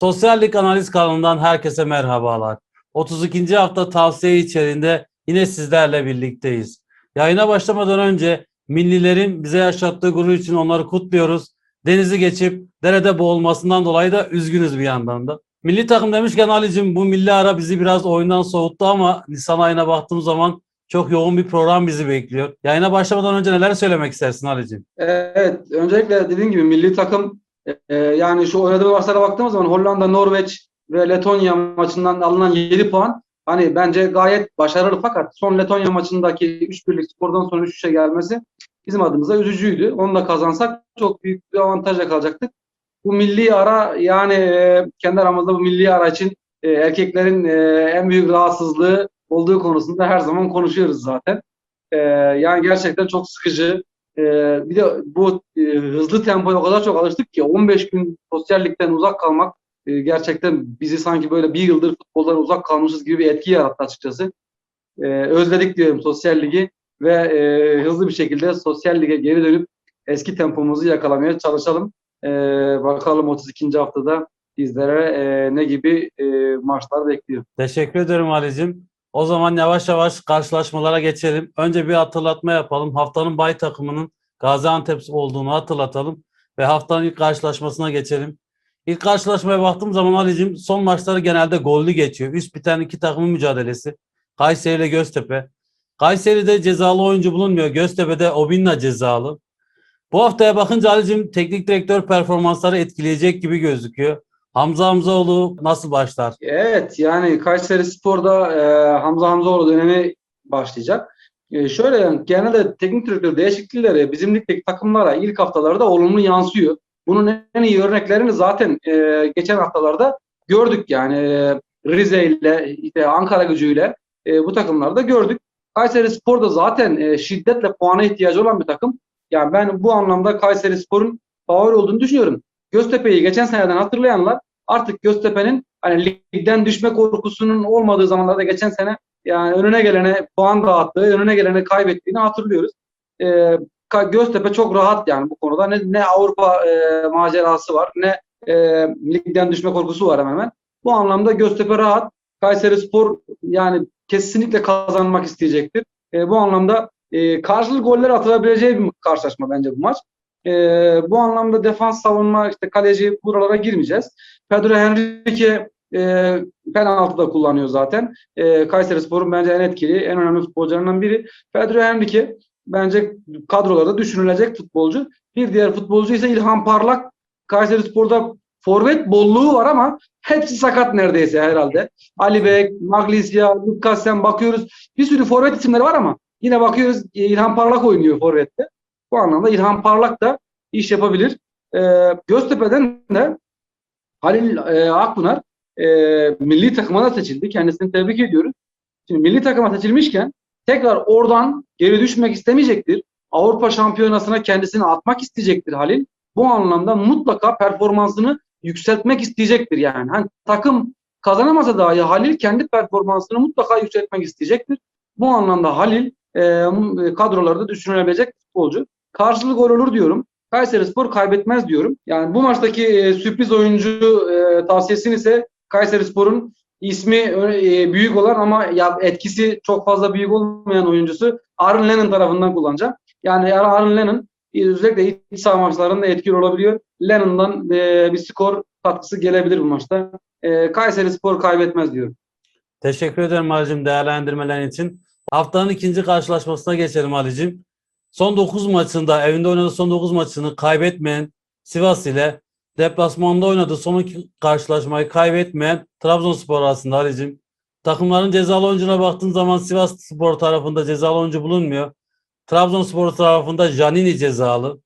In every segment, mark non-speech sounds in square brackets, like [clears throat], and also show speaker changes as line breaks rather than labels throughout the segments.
Sosyal Lig Analiz kanalından herkese merhabalar. 32. hafta tavsiye içerisinde yine sizlerle birlikteyiz. Yayına başlamadan önce millilerin bize yaşattığı gurur için onları kutluyoruz. Denizi geçip derede boğulmasından dolayı da üzgünüz bir yandan da. Milli takım demişken Ali'cim bu milli ara bizi biraz oyundan soğuttu ama Nisan ayına baktığım zaman çok yoğun bir program bizi bekliyor. Yayına başlamadan önce neler söylemek istersin Ali'cim?
Evet, öncelikle dediğim gibi milli takım e, yani şu oynadığı maçlara baktığımız zaman Hollanda, Norveç ve Letonya maçından alınan 7 puan hani bence gayet başarılı fakat son Letonya maçındaki 3 birlik skordan sonra 3-3'e gelmesi bizim adımıza üzücüydü. Onu da kazansak çok büyük bir avantajla kalacaktık. Bu milli ara yani e, kendi aramızda bu milli ara için e, erkeklerin e, en büyük rahatsızlığı olduğu konusunda her zaman konuşuyoruz zaten. E, yani gerçekten çok sıkıcı. E, bir de bu e, hızlı tempoya o kadar çok alıştık ki 15 gün sosyal ligden uzak kalmak e, gerçekten bizi sanki böyle bir yıldır futboldan uzak kalmışız gibi bir etki yarattı açıkçası. E, özledik diyorum sosyal ligi ve e, hızlı bir şekilde sosyal lige geri dönüp eski tempomuzu yakalamaya çalışalım. E, bakalım 32. haftada bizlere e, ne gibi e, maçlar bekliyor.
Teşekkür ederim Ali'cim. O zaman yavaş yavaş karşılaşmalara geçelim. Önce bir hatırlatma yapalım. Haftanın bay takımının Gaziantep olduğunu hatırlatalım ve haftanın ilk karşılaşmasına geçelim. İlk karşılaşmaya baktığım zaman Ali'cim son maçları genelde gollü geçiyor. Üst biten iki takımın mücadelesi. Kayseri ile Göztepe. Kayseri'de cezalı oyuncu bulunmuyor. Göztepe'de Obinna cezalı. Bu haftaya bakınca Ali'cim teknik direktör performansları etkileyecek gibi gözüküyor. Hamza Hamzaoğlu nasıl başlar?
Evet yani Kayseri Spor'da e, Hamza Hamzaoğlu dönemi başlayacak. E, şöyle genelde teknik direktör değişiklikleri bizim ligdeki takımlara ilk haftalarda olumlu yansıyor. Bunun en iyi örneklerini zaten e, geçen haftalarda gördük yani e, Rize ile işte Ankara gücüyle e, bu takımlarda gördük. Kayseri Spor da zaten e, şiddetle puana ihtiyacı olan bir takım. Yani ben bu anlamda Kayseri Spor'un favori olduğunu düşünüyorum. Göztepe'yi geçen seneden hatırlayanlar artık Göztepe'nin hani ligden düşme korkusunun olmadığı zamanlarda geçen sene yani önüne gelene puan dağıttığı, önüne gelene kaybettiğini hatırlıyoruz. Ee, Göztepe çok rahat yani bu konuda. Ne, ne Avrupa e, macerası var, ne e, ligden düşme korkusu var hemen hemen. Bu anlamda Göztepe rahat. Kayseri Spor yani kesinlikle kazanmak isteyecektir. E, bu anlamda e, karşılıklı goller atılabileceği bir karşılaşma bence bu maç. E, bu anlamda defans savunma işte kaleci buralara girmeyeceğiz. Pedro Henrique e, penaltı da kullanıyor zaten. E, Kayseri Spor'un bence en etkili, en önemli futbolcularından biri. Pedro Henrique bence kadrolarda düşünülecek futbolcu. Bir diğer futbolcu ise İlhan Parlak. Kayseri Spor'da forvet bolluğu var ama hepsi sakat neredeyse herhalde. Ali Bek, Maglisya, Lukasen bakıyoruz. Bir sürü forvet isimleri var ama yine bakıyoruz İlhan Parlak oynuyor forvette. Bu anlamda İlhan Parlak da iş yapabilir. E, Göztepe'den de Halil e, Akpınar e, milli takıma da seçildi. Kendisini tebrik ediyoruz. Şimdi milli takıma seçilmişken tekrar oradan geri düşmek istemeyecektir. Avrupa Şampiyonası'na kendisini atmak isteyecektir Halil. Bu anlamda mutlaka performansını yükseltmek isteyecektir yani. Hani takım kazanamasa dahi Halil kendi performansını mutlaka yükseltmek isteyecektir. Bu anlamda Halil e, kadrolarda düşünülebilecek futbolcu. Karşılık gol olur diyorum. Kayseri Spor kaybetmez diyorum. Yani bu maçtaki e, sürpriz oyuncu e, tavsiyesini ise Kayseri Spor'un ismi e, büyük olan ama ya etkisi çok fazla büyük olmayan oyuncusu Aaron Lennon tarafından kullanacağım. Yani Aaron Lennon özellikle iç saha maçlarında etkili olabiliyor. Lennon'dan e, bir skor katkısı gelebilir bu maçta. E, Kayseri Spor kaybetmez diyorum.
Teşekkür ederim Ali'cim değerlendirmelerin için. Haftanın ikinci karşılaşmasına geçelim Ali'cim. Son 9 maçında, evinde oynadığı son 9 maçını kaybetmeyen Sivas ile deplasmanda oynadığı son iki karşılaşmayı kaybetmeyen Trabzonspor arasında Ali'cim. Takımların cezalı oyuncuna baktığın zaman Sivas Spor tarafında cezalı oyuncu bulunmuyor. Trabzonspor tarafında Janini cezalı.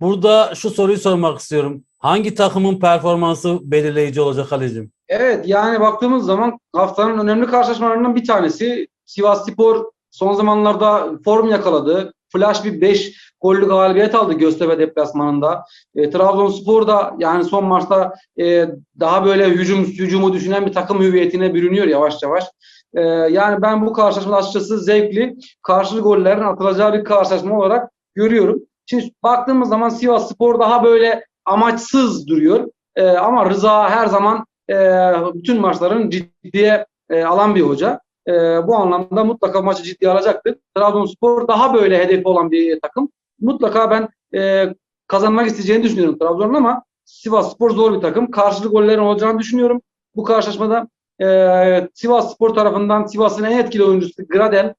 Burada şu soruyu sormak istiyorum. Hangi takımın performansı belirleyici olacak Ali'cim?
Evet yani baktığımız zaman haftanın önemli karşılaşmalarından bir tanesi Sivas Spor son zamanlarda form yakaladı. Flash bir 5 gollü galibiyet aldı Göztepe deplasmanında. E, Trabzonspor da yani son maçta e, daha böyle hücum hücumu düşünen bir takım hüviyetine bürünüyor yavaş yavaş. E, yani ben bu karşılaşmada açıkçası zevkli, karşılık gollerin atılacağı bir karşılaşma olarak görüyorum. Şimdi baktığımız zaman Sivas Spor daha böyle amaçsız duruyor. E, ama Rıza her zaman e, bütün maçların ciddiye e, alan bir hoca. E, bu anlamda mutlaka maçı ciddiye alacaktır. Trabzonspor daha böyle hedefi olan bir takım. Mutlaka ben e, kazanmak isteyeceğini düşünüyorum Trabzon'un ama Sivas Spor zor bir takım. Karşılık gollerin olacağını düşünüyorum. Bu karşılaşmada e, Sivas Spor tarafından Sivas'ın en etkili oyuncusu Gradel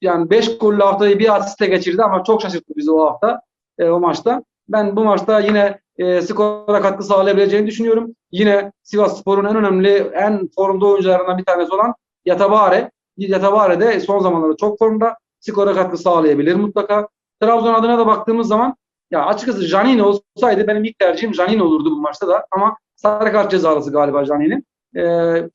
yani 5 gollü haftayı bir asiste geçirdi ama çok şaşırttı bizi o hafta e, o maçta. Ben bu maçta yine e, skora katkı sağlayabileceğini düşünüyorum. Yine Sivas Spor'un en önemli, en formda oyuncularından bir tanesi olan Yatabare. Yatabare de son zamanlarda çok formda. Skora katkı sağlayabilir mutlaka. Trabzon adına da baktığımız zaman ya açıkçası Janine olsaydı benim ilk tercihim Janine olurdu bu maçta da ama sarı kart cezalısı galiba Janine'in. E,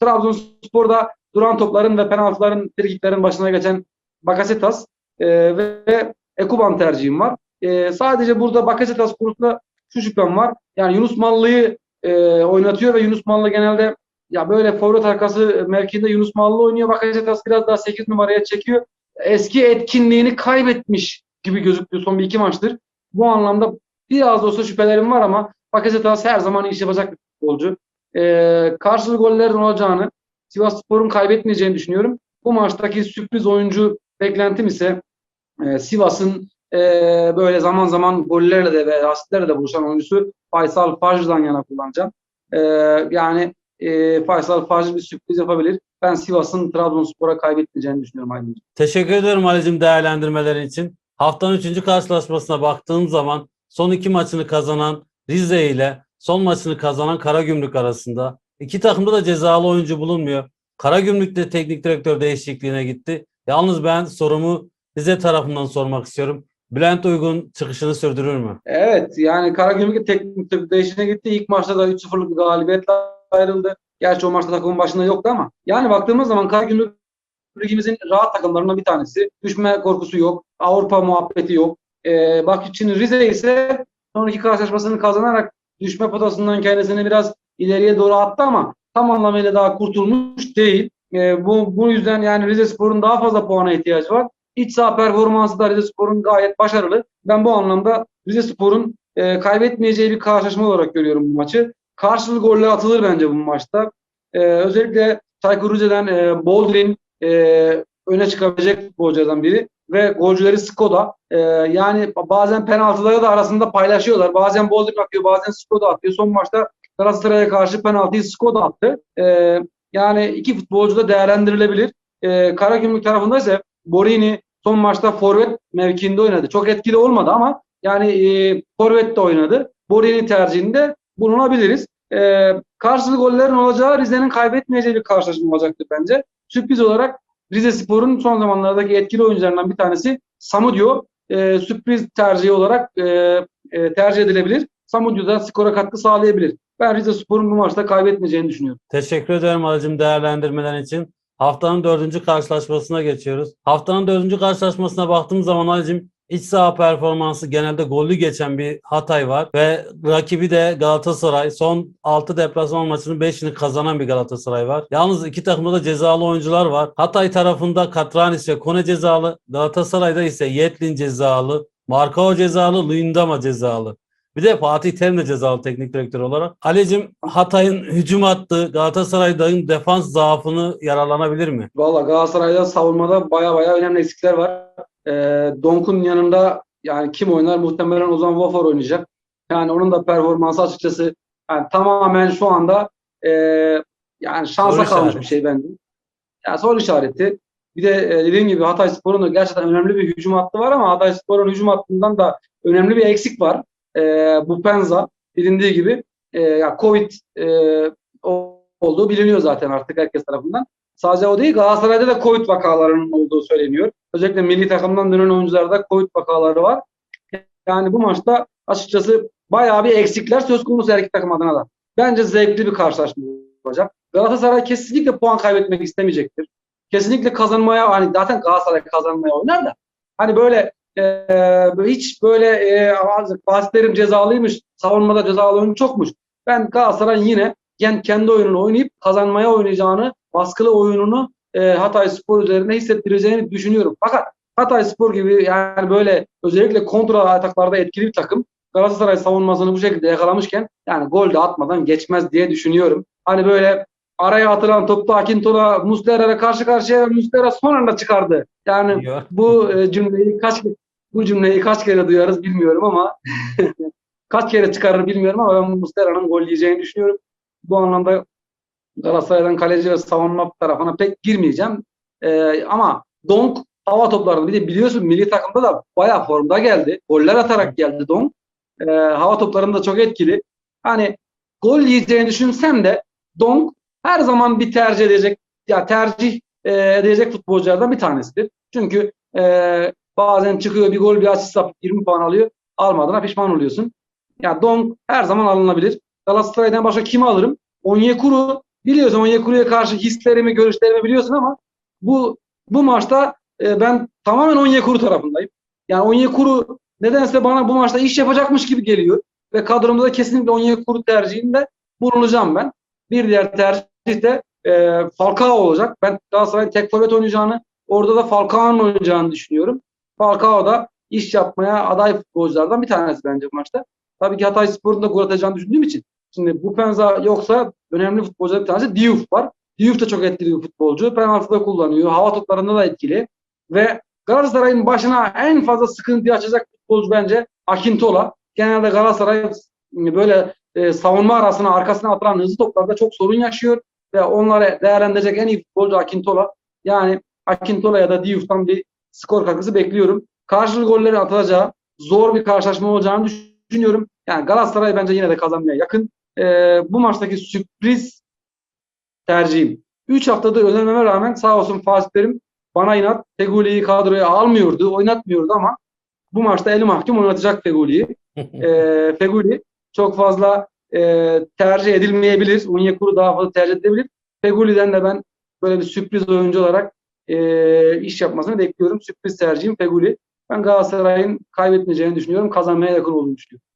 Trabzonspor'da duran topların ve penaltıların, frikiklerin başına geçen Bakasetas e, ve Ekuban tercihim var. E, sadece burada Bakasetas konusunda şu şüphem var. Yani Yunus Mallı'yı e, oynatıyor ve Yunus Mallı genelde ya böyle forvet arkası mevkinde Yunus Mallı oynuyor. Bakasetas biraz daha 8 numaraya çekiyor. Eski etkinliğini kaybetmiş gibi gözüküyor son bir iki maçtır. Bu anlamda biraz da olsa şüphelerim var ama Bakasetas her zaman iş yapacak bir futbolcu. E, karşılık gollerin olacağını, Sivas Spor'un kaybetmeyeceğini düşünüyorum. Bu maçtaki sürpriz oyuncu beklentim ise e, Sivas'ın e, böyle zaman zaman gollerle de ve asistlerle de buluşan oyuncusu Faysal Fajr'dan yana kullanacağım. E, yani e, Faysal Fajr bir sürpriz yapabilir. Ben Sivas'ın Trabzonspor'a kaybetmeyeceğini düşünüyorum Aydın'cığım.
Teşekkür ederim Ali'cim değerlendirmelerin için. Haftanın 3. karşılaşmasına baktığım zaman son iki maçını kazanan Rize ile son maçını kazanan Karagümrük arasında iki takımda da cezalı oyuncu bulunmuyor. Karagümrük de teknik direktör değişikliğine gitti. Yalnız ben sorumu Rize tarafından sormak istiyorum. Bülent Uygun çıkışını sürdürür mü?
Evet yani Karagümrük teknik direktör değişine gitti. İlk maçta da 3-0'lık bir galibiyetle ayrıldı. Gerçi o maçta takımın başında yoktu ama. Yani baktığımız zaman Karagümrük ligimizin rahat takımlarından bir tanesi. Düşme korkusu yok. Avrupa muhabbeti yok. Ee, bak için Rize ise son iki karşılaşmasını kazanarak düşme potasından kendisini biraz ileriye doğru attı ama tam anlamıyla daha kurtulmuş değil. Ee, bu, bu yüzden yani Rize Spor'un daha fazla puana ihtiyacı var. İç saha performansı da Rize Spor'un gayet başarılı. Ben bu anlamda Rize Spor'un e, kaybetmeyeceği bir karşılaşma olarak görüyorum bu maçı. Karşılıklı goller atılır bence bu maçta. E, özellikle Çaykur Rize'den e, Boldrin e, öne çıkabilecek futbolculardan biri ve golcüleri Skoda. E, yani bazen penaltıları da arasında paylaşıyorlar. Bazen Boldrin atıyor, bazen Skoda atıyor. Son maçta Galatasaray'a karşı penaltıyı Skoda attı. E, yani iki futbolcu da değerlendirilebilir. E, Karagümrük tarafında ise Borini son maçta forvet mevkiinde oynadı. Çok etkili olmadı ama yani e, forvet de oynadı. Borini tercihinde bulunabiliriz. E, karşılık gollerin olacağı Rize'nin kaybetmeyeceği bir karşılaşma olacaktır bence. Sürpriz olarak Rize Spor'un son zamanlardaki etkili oyuncularından bir tanesi Samudio. E, sürpriz tercihi olarak e, e, tercih edilebilir. Samudio da skora katkı sağlayabilir. Ben Rize Spor'un bu maçta kaybetmeyeceğini düşünüyorum.
Teşekkür ederim Ali'cim değerlendirmelerin için. Haftanın dördüncü karşılaşmasına geçiyoruz. Haftanın dördüncü karşılaşmasına baktığım zaman Ali'cim iç saha performansı genelde gollü geçen bir Hatay var ve rakibi de Galatasaray. Son 6 deplasman maçının 5'ini kazanan bir Galatasaray var. Yalnız iki takımda da cezalı oyuncular var. Hatay tarafında Katranis ve Kone cezalı. Galatasaray'da ise Yetlin cezalı. Markao cezalı, Luyendama cezalı. Bir de Fatih Terim de cezalı teknik direktör olarak. Ali'cim Hatay'ın hücum attığı Galatasaray'ın defans zaafını yararlanabilir mi?
Valla Galatasaray'da savunmada baya baya önemli eksikler var. E, Donk'un yanında yani kim oynar? Muhtemelen Ozan Wafor oynayacak. Yani onun da performansı açıkçası yani tamamen şu anda e, yani şansa
Soru
kalmış
işareti.
bir şey bence. Yani soru işareti. Bir de e, dediğim gibi Hatay Spor'un da gerçekten önemli bir hücum hattı var ama Hatay Spor'un hücum hattından da önemli bir eksik var. E, bu Penza bilindiği gibi e, ya Covid e, olduğu biliniyor zaten artık herkes tarafından. Sadece o değil Galatasaray'da da Covid vakalarının olduğu söyleniyor. Özellikle milli takımdan dönen oyuncularda Covid vakaları var. Yani bu maçta açıkçası bayağı bir eksikler söz konusu her iki takım adına da. Bence zevkli bir karşılaşma olacak. Galatasaray kesinlikle puan kaybetmek istemeyecektir. Kesinlikle kazanmaya hani zaten Galatasaray kazanmaya oynar da hani böyle e, hiç böyle e, Fatih cezalıymış, savunmada cezalı oyuncu çokmuş. Ben Galatasaray'ın yine kendi oyununu oynayıp kazanmaya oynayacağını, baskılı oyununu e, Hatay Spor üzerine hissettireceğini düşünüyorum. Fakat Hatay Spor gibi yani böyle özellikle kontra ataklarda etkili bir takım Galatasaray savunmasını bu şekilde yakalamışken yani gol de atmadan geçmez diye düşünüyorum. Hani böyle araya atılan topta Akintola Muslera'ya karşı karşıya Muslera son anda çıkardı. Yani
Diyor.
bu e, cümleyi kaç bu cümleyi kaç kere duyarız bilmiyorum ama [laughs] kaç kere çıkarır bilmiyorum ama ben Muslera'nın gol yiyeceğini düşünüyorum. Bu anlamda Galatasaray'dan kaleci ve savunma tarafına pek girmeyeceğim. E, ama Donk hava toplarında bir de biliyorsun milli takımda da bayağı formda geldi. Goller atarak geldi Donk. E, hava toplarında çok etkili. Hani gol yiyeceğini düşünsem de Donk her zaman bir tercih edecek ya tercih e, edecek futbolculardan bir tanesidir. Çünkü e, bazen çıkıyor bir gol bir asist yapıp 20 puan alıyor. Almadığına pişman oluyorsun. Ya Donk her zaman alınabilir. Galatasaray'dan başka kimi alırım? Onyekuru biliyorsun Onyekuru'ya karşı hislerimi, görüşlerimi biliyorsun ama bu bu maçta e, ben tamamen Onyekuru tarafındayım. Yani Onyekuru nedense bana bu maçta iş yapacakmış gibi geliyor. Ve kadromda da kesinlikle Onyekuru tercihinde bulunacağım ben. Bir diğer tercih de e, Falcao olacak. Ben Galatasaray'ın tek forvet oynayacağını, orada da Falcao'nun oynayacağını düşünüyorum. Falcao da iş yapmaya aday futbolculardan bir tanesi bence bu maçta. Tabii ki Hatay Spor'un da gol atacağını düşündüğüm için. Şimdi bu penza yoksa önemli futbolcular bir tanesi Diouf var. Diouf da çok etkili bir futbolcu. Penaltıda kullanıyor. Hava toplarında da etkili. Ve Galatasaray'ın başına en fazla sıkıntı açacak futbolcu bence Akintola. Genelde Galatasaray böyle e, savunma arasına arkasına atılan hızlı toplarda çok sorun yaşıyor ve onları değerlendirecek en iyi futbolcu Akintola. Yani Akintola ya da Diouf'tan bir skor katkısı bekliyorum. Karşılık golleri atacağı zor bir karşılaşma olacağını düşünüyorum. Yani Galatasaray bence yine de kazanmaya yakın. E, bu maçtaki sürpriz tercihim. 3 haftadır önermeme rağmen sağ olsun Fatih Terim bana inat Feguli'yi kadroya almıyordu, oynatmıyordu ama bu maçta eli mahkum oynatacak Feguli'yi. [laughs] e, Feguli çok fazla e, tercih edilmeyebilir. Onyekuru daha fazla tercih edilebilir. Feguli'den de ben böyle bir sürpriz oyuncu olarak e, iş yapmasını bekliyorum. Sürpriz tercihim Feguli. Ben Galatasaray'ın kaybetmeyeceğini düşünüyorum. Kazanmaya yakın olduğunu düşünüyorum.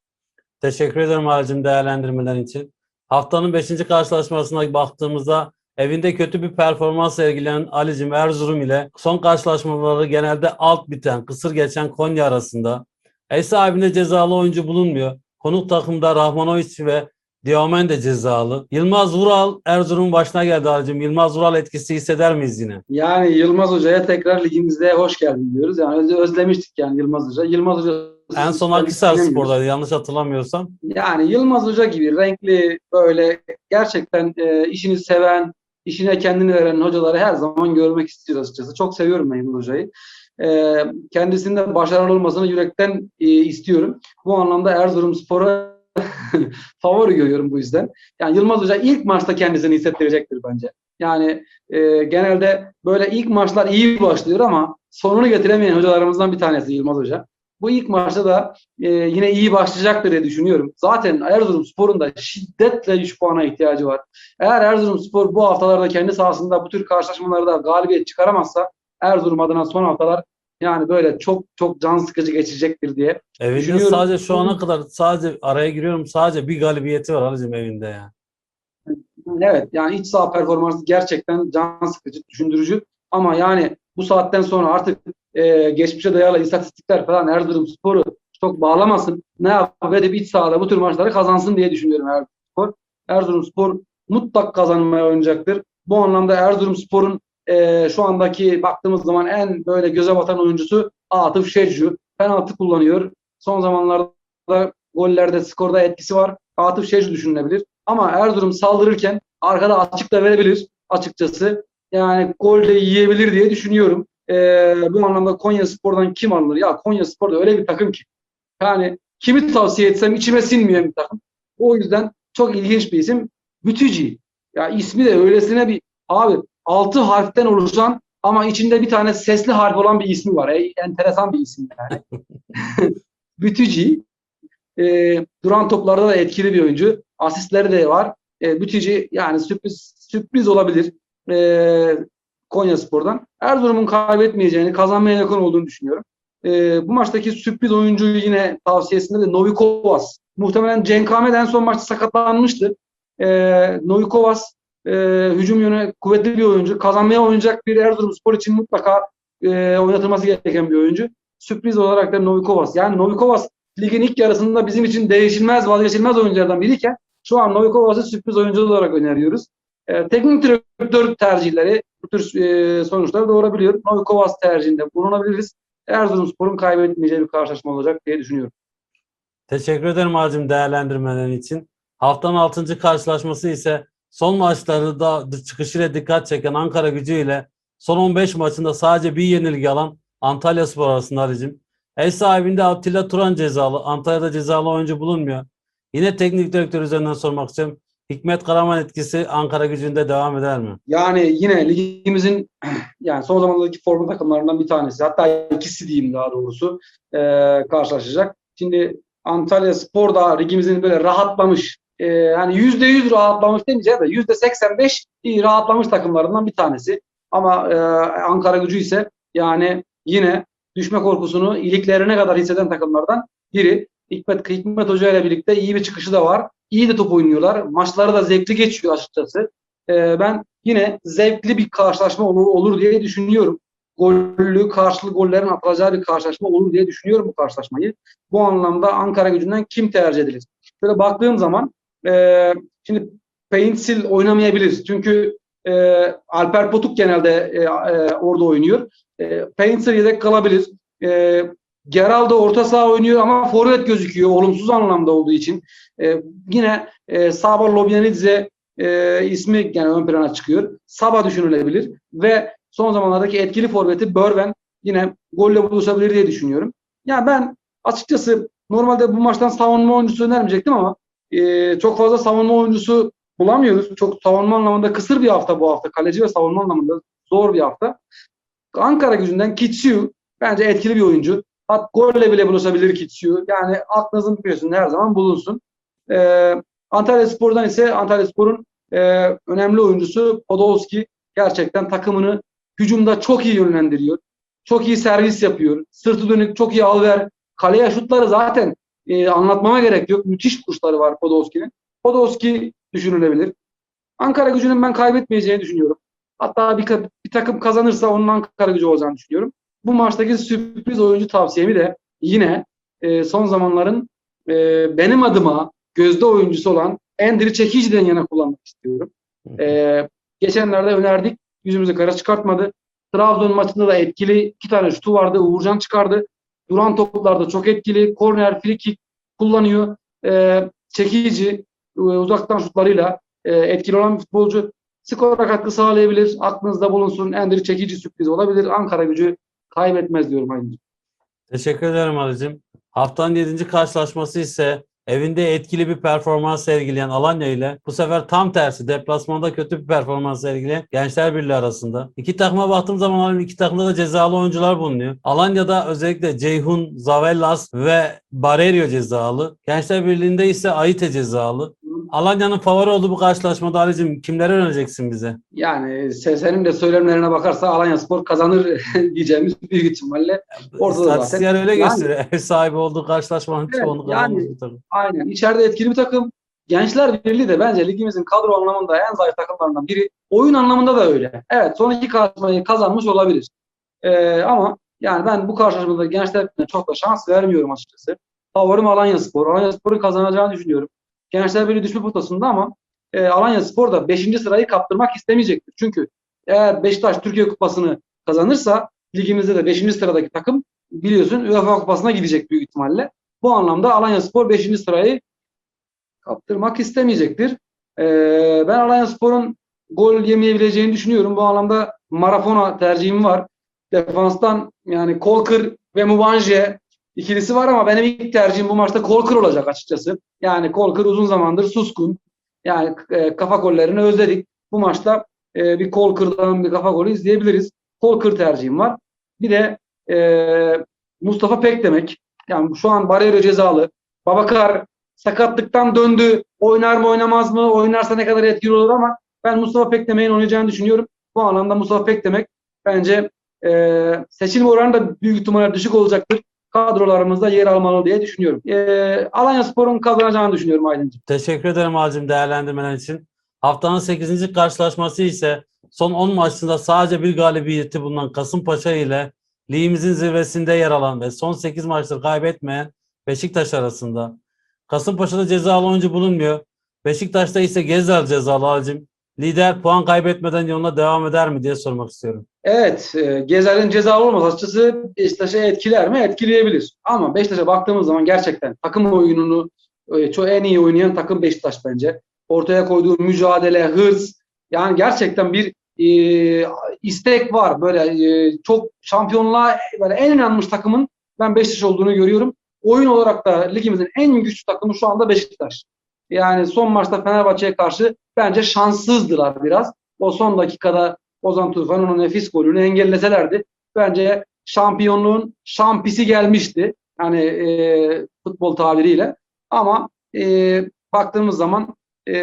Teşekkür ederim Halicim değerlendirmelerin için. Haftanın 5. karşılaşmasına baktığımızda evinde kötü bir performans sergileyen Alicim Erzurum ile son karşılaşmaları genelde alt biten, kısır geçen Konya arasında. Ev sahibinde cezalı oyuncu bulunmuyor. Konuk takımda Rahmanovic ve Diomende cezalı. Yılmaz Vural Erzurum başına geldi Halicim. Yılmaz Vural etkisi hisseder miyiz yine?
Yani Yılmaz Hoca'ya tekrar ligimizde hoş geldin diyoruz. Yani öz- özlemiştik yani Yılmaz Hoca. Yılmaz Hoca
En son Akhisar Spor'daydı yanlış hatırlamıyorsam.
Yani Yılmaz Hoca gibi renkli böyle gerçekten e, işini seven, işine kendini veren hocaları her zaman görmek istiyoruz açıkçası. Çok seviyorum ben Yılmaz Hoca'yı. E, kendisinin de başarılı olmasını yürekten e, istiyorum. Bu anlamda Erzurum Spor'a [laughs] favori görüyorum bu yüzden. Yani Yılmaz Hoca ilk maçta kendisini hissettirecektir bence. Yani e, genelde böyle ilk maçlar iyi başlıyor ama sonunu getiremeyen hocalarımızdan bir tanesi Yılmaz Hoca. Bu ilk maçta da e, yine iyi başlayacaktır diye düşünüyorum. Zaten Erzurum Spor'un da şiddetle 3 puana ihtiyacı var. Eğer Erzurum Spor bu haftalarda kendi sahasında bu tür karşılaşmalarda galibiyet çıkaramazsa Erzurum adına son haftalar yani böyle çok çok can sıkıcı geçecektir diye.
Evinde sadece şu ana kadar sadece araya giriyorum sadece bir galibiyeti var Halicim evinde ya.
Evet yani iç saha performansı gerçekten can sıkıcı, düşündürücü. Ama yani bu saatten sonra artık e, geçmişe dayalı istatistikler falan Erzurum Spor'u çok bağlamasın. Ne yapıp edip iç sahada bu tür maçları kazansın diye düşünüyorum Erzurum Spor. Erzurum Spor mutlak kazanmaya oynayacaktır. Bu anlamda Erzurum Spor'un e, şu andaki baktığımız zaman en böyle göze batan oyuncusu Atıf Şeccu. Penaltı kullanıyor. Son zamanlarda gollerde, skorda etkisi var. Atıf Şeccu düşünülebilir. Ama Erzurum saldırırken arkada açık da verebilir açıkçası. Yani gol de yiyebilir diye düşünüyorum. Ee, bu anlamda Konya Spor'dan kim alınır? Ya Konya Spor da öyle bir takım ki. Yani kimi tavsiye etsem içime sinmeyen bir takım. O yüzden çok ilginç bir isim. Bütücü. Ya ismi de öylesine bir abi altı harften oluşan ama içinde bir tane sesli harf olan bir ismi var. E, enteresan bir isim yani. [laughs] Bütücü. Ee, duran toplarda da etkili bir oyuncu. Asistleri de var. E, Bütücü yani sürpriz sürpriz olabilir. E, Konya Spor'dan. Erzurum'un kaybetmeyeceğini, kazanmaya yakın olduğunu düşünüyorum. E, bu maçtaki sürpriz oyuncuyu yine tavsiyesinde de Novikovas. Muhtemelen Cenk Ahmet en son maçta sakatlanmıştı. E, Novikovas e, hücum yönü kuvvetli bir oyuncu. Kazanmaya oynayacak bir Erzurum Spor için mutlaka e, oynatılması gereken bir oyuncu. Sürpriz olarak da Novikovas. Yani Novikovas ligin ilk yarısında bizim için değişilmez, vazgeçilmez oyunculardan biriyken şu an Novikovas'ı sürpriz oyuncu olarak öneriyoruz. E, teknik direktör tercihleri bu tür e, sonuçları doğurabiliyor. Novikovas tercihinde bulunabiliriz. Erzurumspor'un kaybetmeyeceği bir karşılaşma olacak diye düşünüyorum.
Teşekkür ederim Hacım değerlendirmelerin için. Haftanın 6. karşılaşması ise son maçları da çıkışıyla dikkat çeken Ankara gücü ile son 15 maçında sadece bir yenilgi alan Antalya Spor arasında Halicim. Ev sahibinde Atilla Turan cezalı. Antalya'da cezalı oyuncu bulunmuyor. Yine teknik direktör üzerinden sormak istiyorum. Hikmet Karaman etkisi Ankara gücünde devam eder mi?
Yani yine ligimizin [clears throat] yani son zamanlardaki formu takımlarından bir tanesi. Hatta ikisi diyeyim daha doğrusu e, karşılaşacak. Şimdi Antalya Spor da ligimizin böyle rahatlamış e, yani yüzde yüz rahatlamış demeyeceğim de yüzde seksen beş rahatlamış takımlarından bir tanesi. Ama e, Ankara gücü ise yani yine düşme korkusunu iliklerine kadar hisseden takımlardan biri. Hikmet, Hikmet Hoca ile birlikte iyi bir çıkışı da var. İyi de top oynuyorlar. Maçları da zevkli geçiyor açıkçası. Ee, ben yine zevkli bir karşılaşma olur, olur diye düşünüyorum. Gollü, karşılıklı gollerin atılacağı bir karşılaşma olur diye düşünüyorum bu karşılaşmayı. Bu anlamda Ankara gücünden kim tercih edilir? Şöyle baktığım zaman e, şimdi Paintsil oynamayabilir. Çünkü e, Alper Potuk genelde e, e, orada oynuyor. E, Paintsil yedek kalabilir. E, Geraldo orta saha oynuyor ama forvet gözüküyor olumsuz anlamda olduğu için. E, yine e, Saba Lobyanidze e, ismi yani ön plana çıkıyor. Saba düşünülebilir ve son zamanlardaki etkili forveti Börven yine golle buluşabilir diye düşünüyorum. Yani ben açıkçası normalde bu maçtan savunma oyuncusu önermeyecektim ama e, çok fazla savunma oyuncusu bulamıyoruz. Çok savunma anlamında kısır bir hafta bu hafta. Kaleci ve savunma anlamında zor bir hafta. Ankara gücünden Kitsiu bence etkili bir oyuncu. Hat golle bile buluşabilir Kitsiu. Yani aklınızın biliyorsun her zaman bulunsun. Ee, Antalya Spor'dan ise Antalya Spor'un e, önemli oyuncusu Podolski gerçekten takımını hücumda çok iyi yönlendiriyor. Çok iyi servis yapıyor. Sırtı dönük çok iyi al ver. Kaleye şutları zaten e, anlatmama gerek yok. Müthiş kuşları var Podolski'nin. Podolski düşünülebilir. Ankara gücünün ben kaybetmeyeceğini düşünüyorum. Hatta bir, bir takım kazanırsa onun Ankara gücü olacağını düşünüyorum. Bu maçtaki sürpriz oyuncu tavsiyemi de yine e, son zamanların e, benim adıma gözde oyuncusu olan Endri Çekici'den yana kullanmak istiyorum. E, geçenlerde önerdik. Yüzümüzü kara çıkartmadı. Trabzon maçında da etkili. iki tane şutu vardı. Uğurcan çıkardı. Duran toplarda çok etkili. Korner, free kick kullanıyor. E, çekici, e, uzaktan şutlarıyla e, etkili olan bir futbolcu. Skora katkı sağlayabilir. Aklınızda bulunsun. Endri Çekici sürpriz olabilir. Ankara gücü kaybetmez diyorum Aydın.
Teşekkür ederim Ali'cim. Haftanın 7. karşılaşması ise evinde etkili bir performans sergileyen Alanya ile bu sefer tam tersi deplasmanda kötü bir performans sergileyen Gençler Birliği arasında. İki takıma baktığım zaman iki takımda da cezalı oyuncular bulunuyor. Alanya'da özellikle Ceyhun, Zavellas ve Barerio cezalı. Gençler Birliği'nde ise Aite cezalı. Alanya'nın favori olduğu bu karşılaşmada Ali'cim kimleri önereceksin bize?
Yani senin de söylemlerine bakarsa Alanya Spor kazanır [laughs] diyeceğimiz büyük ihtimalle. Orada da
İstatistikler
zaten.
öyle
Yani-
gösteriyor. Ev sahibi olduğu karşılaşmanın
Evet,
çoğunu
yani-
kazanmış takım.
Aynen. İçeride etkili bir takım. Gençler Birliği de bence ligimizin kadro anlamında en zayıf takımlarından biri. Oyun anlamında da öyle. Evet son iki karşılaşmayı kazanmış olabilir. Ee, ama yani ben bu karşılaşmada Gençler çok da şans vermiyorum açıkçası. Favorim Alanya Spor. Alanya Spor'un kazanacağını düşünüyorum. Gençler Birliği düşme potasında ama e, Alanya Spor da 5. sırayı kaptırmak istemeyecektir. Çünkü eğer Beşiktaş Türkiye Kupası'nı kazanırsa ligimizde de 5. sıradaki takım biliyorsun UEFA Kupası'na gidecek büyük ihtimalle. Bu anlamda Alanya Spor 5. sırayı kaptırmak istemeyecektir. Ee, ben Alanya Spor'un gol yemeyebileceğini düşünüyorum. Bu anlamda Marafona tercihim var. Defanstan yani Kolkır ve Mubanje ikilisi var ama benim ilk tercihim bu maçta Kolkır olacak açıkçası. Yani Kolkır uzun zamandır suskun. Yani e, kafa gollerini özledik. Bu maçta e, bir Kolkır'dan bir kafa golü izleyebiliriz. Kolkır tercihim var. Bir de e, Mustafa Pek demek. Yani şu an Barero cezalı. Babakar sakatlıktan döndü. Oynar mı oynamaz mı? Oynarsa ne kadar etkili olur ama ben Mustafa Pekdemir'in oynayacağını düşünüyorum. Bu anlamda Mustafa Pekdemek bence e, seçilme oranı da büyük ihtimalle düşük olacaktır. Kadrolarımızda yer almalı diye düşünüyorum. E, Alanya Spor'un kazanacağını düşünüyorum Aydıncığım.
Teşekkür ederim Hacım değerlendirmeler için. Haftanın 8. karşılaşması ise son 10 maçında sadece bir galibiyeti bulunan Kasımpaşa ile ligimizin zirvesinde yer alan ve son 8 maçtır kaybetmeyen Beşiktaş arasında. Kasımpaşa'da cezalı oyuncu bulunmuyor. Beşiktaş'ta ise Gezer cezalı Alicim. Lider puan kaybetmeden yoluna devam eder mi diye sormak istiyorum.
Evet, e, Gezer'in cezalı olması açıkçası Beşiktaş'ı etkiler mi? Etkileyebilir. Ama Beşiktaş'a baktığımız zaman gerçekten takım oyununu e, çok en iyi oynayan takım Beşiktaş bence. Ortaya koyduğu mücadele, hırs, yani gerçekten bir e, istek var. Böyle e, çok şampiyonluğa böyle en inanmış takımın ben Beşiktaş olduğunu görüyorum. Oyun olarak da ligimizin en güçlü takımı şu anda Beşiktaş. Yani son maçta Fenerbahçe'ye karşı bence şanssızdılar biraz. O son dakikada Ozan Tufan'ın o nefis golünü engelleselerdi bence şampiyonluğun şampisi gelmişti. Yani e, futbol tabiriyle. Ama e, baktığımız zaman e,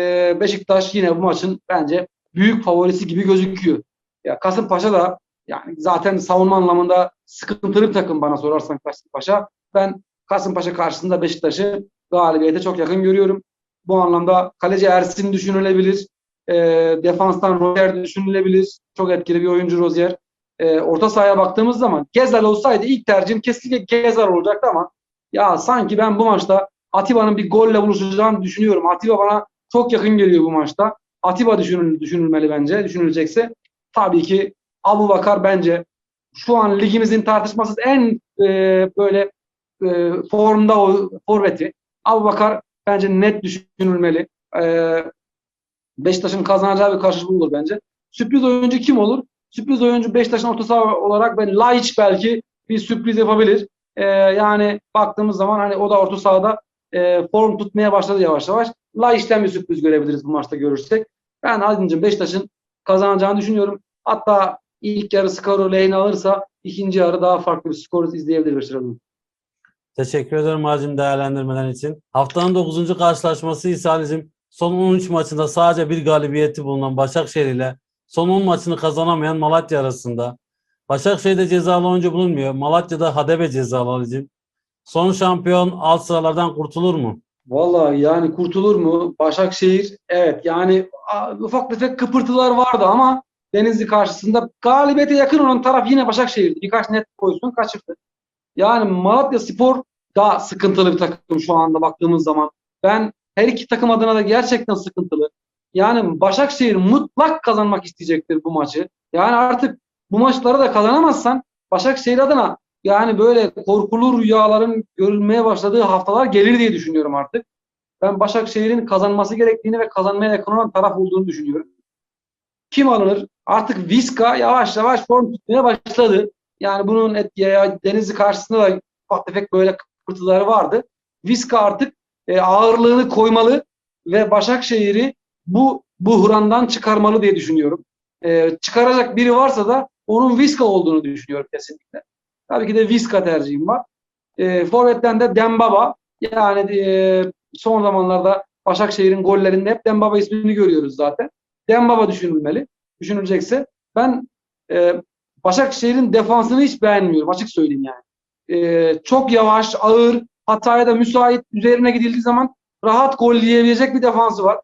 Beşiktaş yine bu maçın bence büyük favorisi gibi gözüküyor. Ya Kasımpaşa da yani zaten savunma anlamında sıkıntılı bir takım bana sorarsan Kasımpaşa. Ben Kasımpaşa karşısında Beşiktaş'ı galibiyete çok yakın görüyorum. Bu anlamda kaleci Ersin düşünülebilir. E, defanstan Rozier düşünülebilir. Çok etkili bir oyuncu Rozier. E, orta sahaya baktığımız zaman Gezer olsaydı ilk tercihim kesinlikle Gezer olacaktı ama ya sanki ben bu maçta Atiba'nın bir golle buluşacağını düşünüyorum. Atiba bana çok yakın geliyor bu maçta. Atiba düşünül, düşünülmeli bence. Düşünülecekse tabii ki Abu Bakar bence şu an ligimizin tartışmasız en e, böyle e, formda o forveti. Abu Bakar bence net düşünülmeli. E, Beşiktaş'ın kazanacağı bir karşılık olur bence. Sürpriz oyuncu kim olur? Sürpriz oyuncu Beşiktaş'ın orta saha olarak ben Laiç belki bir sürpriz yapabilir. E, yani baktığımız zaman hani o da orta sahada e, form tutmaya başladı yavaş yavaş. Laiç'ten bir sürpriz görebiliriz bu maçta görürsek. Ben Aydın'cığım Beşiktaş'ın kazanacağını düşünüyorum. Hatta ilk yarı skoru lehine alırsa ikinci yarı daha farklı bir skor izleyebilir Beşiktaş'ın.
Teşekkür ederim Halicim değerlendirmelerin için. Haftanın 9. karşılaşması ise Halicim son 13 maçında sadece bir galibiyeti bulunan Başakşehir ile son 10 maçını kazanamayan Malatya arasında. Başakşehir'de cezalı oyuncu bulunmuyor. Malatya'da Hadebe cezalı Halicim. Son şampiyon alt sıralardan kurtulur mu?
Vallahi yani kurtulur mu? Başakşehir evet yani ufak tefek kıpırtılar vardı ama Denizli karşısında galibiyete yakın olan taraf yine Başakşehir'di. Birkaç net pozisyon kaçırdı. Yani Malatya Spor da sıkıntılı bir takım şu anda baktığımız zaman. Ben her iki takım adına da gerçekten sıkıntılı. Yani Başakşehir mutlak kazanmak isteyecektir bu maçı. Yani artık bu maçları da kazanamazsan Başakşehir adına yani böyle korkulu rüyaların görülmeye başladığı haftalar gelir diye düşünüyorum artık. Ben Başakşehir'in kazanması gerektiğini ve kazanmaya yakın olan taraf olduğunu düşünüyorum. Kim alınır? Artık Viska yavaş yavaş form tutmaya başladı. Yani bunun et, ya, Denizli karşısında da ufak tefek böyle kıpırtıları vardı. Viska artık e, ağırlığını koymalı ve Başakşehir'i bu buhrandan çıkarmalı diye düşünüyorum. E, çıkaracak biri varsa da onun Viska olduğunu düşünüyorum kesinlikle. Tabii ki de Viska tercihim var. E, Forvet'ten de Dembaba. Yani e, son zamanlarda Başakşehir'in gollerinde hep Dembaba ismini görüyoruz zaten. Dembaba düşünülmeli. Düşünülecekse ben e, Başakşehir'in defansını hiç beğenmiyorum. Açık söyleyeyim yani. E, çok yavaş, ağır, hataya da müsait üzerine gidildiği zaman rahat gol yiyebilecek bir defansı var.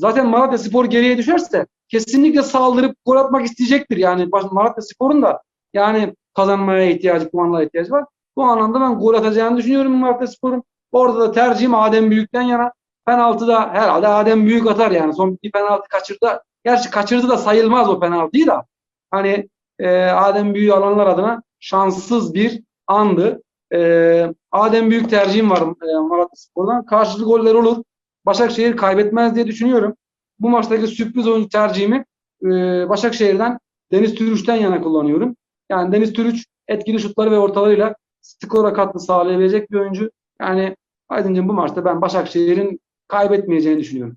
Zaten Malatya Spor geriye düşerse kesinlikle saldırıp gol atmak isteyecektir. Yani Malatya Spor'un da yani kazanmaya ihtiyacı, puanlara ihtiyacı var. Bu anlamda ben gol atacağını düşünüyorum Malatya Spor'un. Orada da tercihim Adem Büyük'ten yana. Penaltıda herhalde Adem Büyük atar yani. Son bir penaltı kaçırdı. Gerçi kaçırdı da sayılmaz o penaltıyı da. Hani e, Adem Büyük alanlar adına şanssız bir andı. E, Adem Büyük tercihim var e, Malatya Spor'dan. Karşılıklı goller olur. Başakşehir kaybetmez diye düşünüyorum. Bu maçtaki sürpriz oyuncu tercihimi e, Başakşehir'den Deniz Türüç'ten yana kullanıyorum. Yani Deniz Türüç etkili şutları ve ortalarıyla skora katkı sağlayabilecek bir oyuncu. Yani Aydıncığım bu maçta ben Başakşehir'in kaybetmeyeceğini düşünüyorum.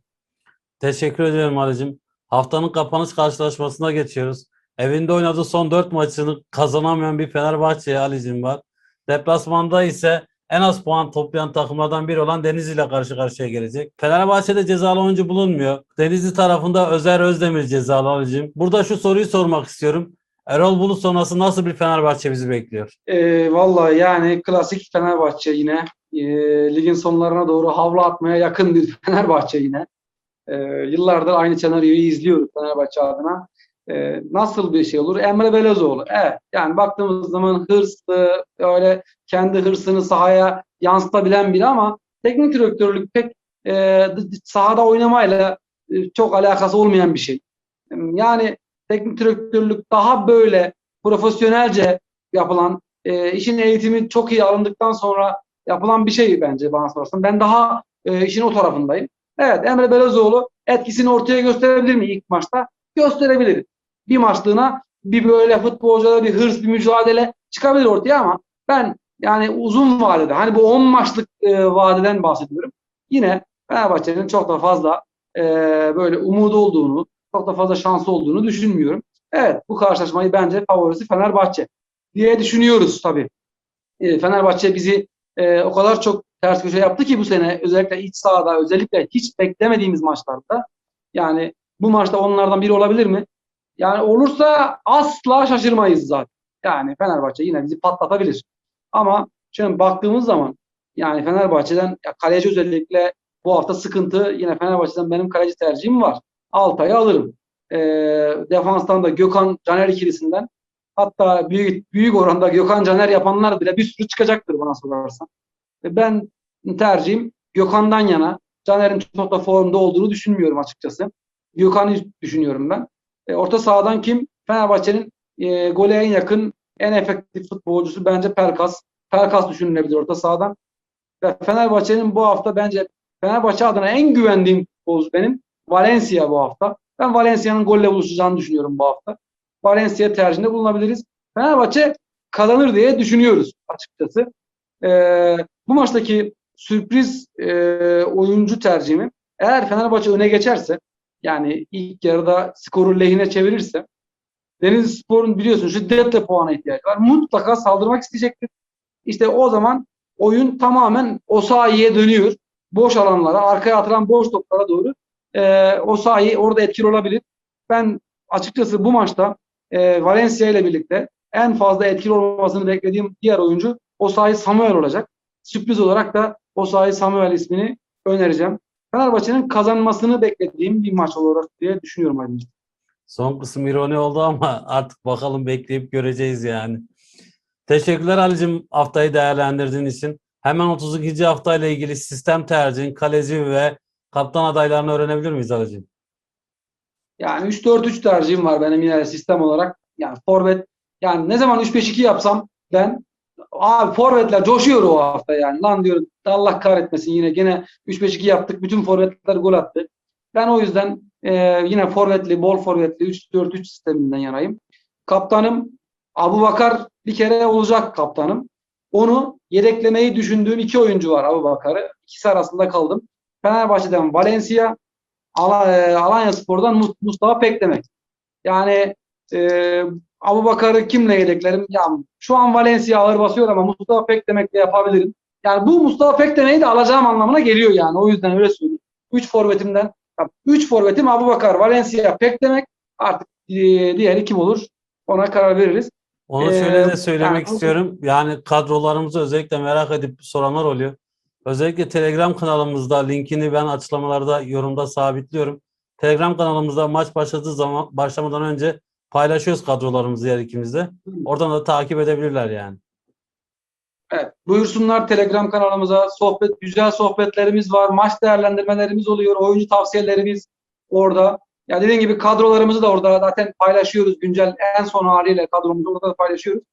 Teşekkür ederim Halicim. Haftanın kapanış karşılaşmasına geçiyoruz. Evinde oynadığı son 4 maçını kazanamayan bir Fenerbahçe Halicim var. Deplasmanda ise en az puan toplayan takımlardan biri olan Denizli ile karşı karşıya gelecek. Fenerbahçe'de cezalı oyuncu bulunmuyor. Denizli tarafında Özer Özdemir cezalı Halicim. Burada şu soruyu sormak istiyorum. Erol Bulut sonrası nasıl bir Fenerbahçe bizi bekliyor?
E, vallahi yani klasik Fenerbahçe yine. E, ligin sonlarına doğru havlu atmaya yakın bir [laughs] Fenerbahçe yine. E, yıllardır aynı senaryoyu izliyoruz Fenerbahçe adına. E, nasıl bir şey olur? Emre Belözoğlu. Evet. Yani baktığımız zaman hırslı, öyle kendi hırsını sahaya yansıtabilen biri ama teknik direktörlük pek e, sahada oynamayla e, çok alakası olmayan bir şey. Yani teknik direktörlük daha böyle profesyonelce yapılan, e, işin eğitimi çok iyi alındıktan sonra yapılan bir şey bence bana sorarsan. Ben daha e, işin o tarafındayım. Evet Emre Belözoğlu etkisini ortaya gösterebilir mi ilk maçta? Gösterebilir. Bir maçlığına bir böyle futbolcuda bir hırs, bir mücadele çıkabilir ortaya ama ben yani uzun vadede hani bu 10 maçlık e, vadeden bahsediyorum. Yine Fenerbahçe'nin çok da fazla e, böyle umudu olduğunu, çok da fazla şansı olduğunu düşünmüyorum. Evet bu karşılaşmayı bence favorisi Fenerbahçe diye düşünüyoruz tabii. E, Fenerbahçe bizi e, o kadar çok ters köşe yaptı ki bu sene özellikle iç sahada özellikle hiç beklemediğimiz maçlarda yani bu maçta onlardan biri olabilir mi? Yani olursa asla şaşırmayız zaten. Yani Fenerbahçe yine bizi patlatabilir. Ama şimdi baktığımız zaman yani Fenerbahçe'den ya kaleci özellikle bu hafta sıkıntı. Yine Fenerbahçe'den benim kaleci tercihim var. Altay'ı alırım. E, defanstan da Gökhan Caner ikilisinden hatta büyük büyük oranda Gökhan Caner yapanlar bile bir sürü çıkacaktır bana sorarsan. E, Ben tercihim Gökhan'dan yana. Caner'in çok da formda olduğunu düşünmüyorum açıkçası. Gökhan'ı düşünüyorum ben. E, orta sahadan kim? Fenerbahçe'nin e, gole en yakın, en efektif futbolcusu bence Pelkas. Pelkas düşünülebilir orta sahadan. Ve Fenerbahçe'nin bu hafta bence Fenerbahçe adına en güvendiğim futbolcu benim Valencia bu hafta. Ben Valencia'nın golle buluşacağını düşünüyorum bu hafta. Valencia tercihinde bulunabiliriz. Fenerbahçe kazanır diye düşünüyoruz açıkçası. Ee, bu maçtaki sürpriz e, oyuncu tercihimi eğer Fenerbahçe öne geçerse yani ilk yarıda skoru lehine çevirirse Denizli Spor'un biliyorsun şiddetle puana ihtiyacı var. Mutlaka saldırmak isteyecektir. İşte o zaman oyun tamamen o sahaya dönüyor. Boş alanlara, arkaya atılan boş toplara doğru e, o sahayı orada etkili olabilir. Ben açıkçası bu maçta e, Valencia ile birlikte en fazla etkili olmasını beklediğim diğer oyuncu o sahi Samuel olacak. Sürpriz olarak da o sahi Samuel ismini önereceğim. Fenerbahçe'nin kazanmasını beklediğim bir maç olarak diye düşünüyorum ayrıca.
Son kısım ironi oldu ama artık bakalım bekleyip göreceğiz yani. Teşekkürler Ali'cim haftayı değerlendirdiğin için. Hemen 32. haftayla ilgili sistem tercihin, kaleci ve kaptan adaylarını öğrenebilir miyiz Ali'cim?
Yani 3-4-3 tercihim var benim yine sistem olarak. Yani forvet yani ne zaman 3-5-2 yapsam ben abi forvetler coşuyor o hafta yani. Lan diyorum Allah kahretmesin yine gene 3-5-2 yaptık. Bütün forvetler gol attı. Ben o yüzden e, yine forvetli, bol forvetli 3-4-3 sisteminden yanayım. Kaptanım Abu Bakar bir kere olacak kaptanım. Onu yedeklemeyi düşündüğüm iki oyuncu var Abu Bakar'ı. İkisi arasında kaldım. Fenerbahçe'den Valencia, Al- e, Alanya Spor'dan Mus- Mustafa Pekdemek. Yani e, Abu Bakar'ı kimle yedeklerim? Ya, şu an Valencia ağır basıyor ama Mustafa Pekdemek'le yapabilirim. Yani bu Mustafa Pekdemek'i de alacağım anlamına geliyor yani. O yüzden öyle söyleyeyim. 3 forvetimden 3 forvetim Abu Bakar, Valencia, Pekdemek. Artık e, diğeri kim olur? Ona karar veririz.
Onu
Ee,
şöyle de söylemek
yani-
istiyorum. Yani kadrolarımızı özellikle merak edip soranlar oluyor. Özellikle Telegram kanalımızda linkini ben açıklamalarda yorumda sabitliyorum. Telegram kanalımızda maç başladığı zaman başlamadan önce paylaşıyoruz kadrolarımızı yer ikimizde. Oradan da takip edebilirler yani.
Evet, buyursunlar Telegram kanalımıza. Sohbet, güzel sohbetlerimiz var. Maç değerlendirmelerimiz oluyor. Oyuncu tavsiyelerimiz orada. Ya dediğim gibi kadrolarımızı da orada zaten paylaşıyoruz. Güncel en son haliyle kadromuzu orada da paylaşıyoruz.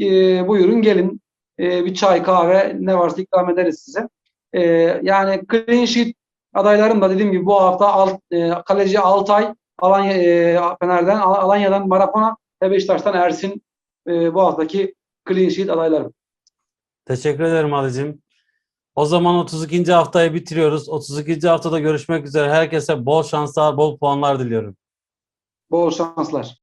Ee, buyurun gelin. Ee, bir çay, kahve ne varsa ikram ederiz size. Ee, yani clean sheet adaylarım da dediğim gibi bu hafta alt, e, kaleci Altay, Alanya, e, Fener'den, Al- Alanya'dan Marapona ve Beşiktaş'tan Ersin e, bu haftaki clean sheet adaylarım.
Teşekkür ederim Ali'cim. O zaman 32. haftayı bitiriyoruz. 32. haftada görüşmek üzere. Herkese bol şanslar, bol puanlar diliyorum.
Bol şanslar.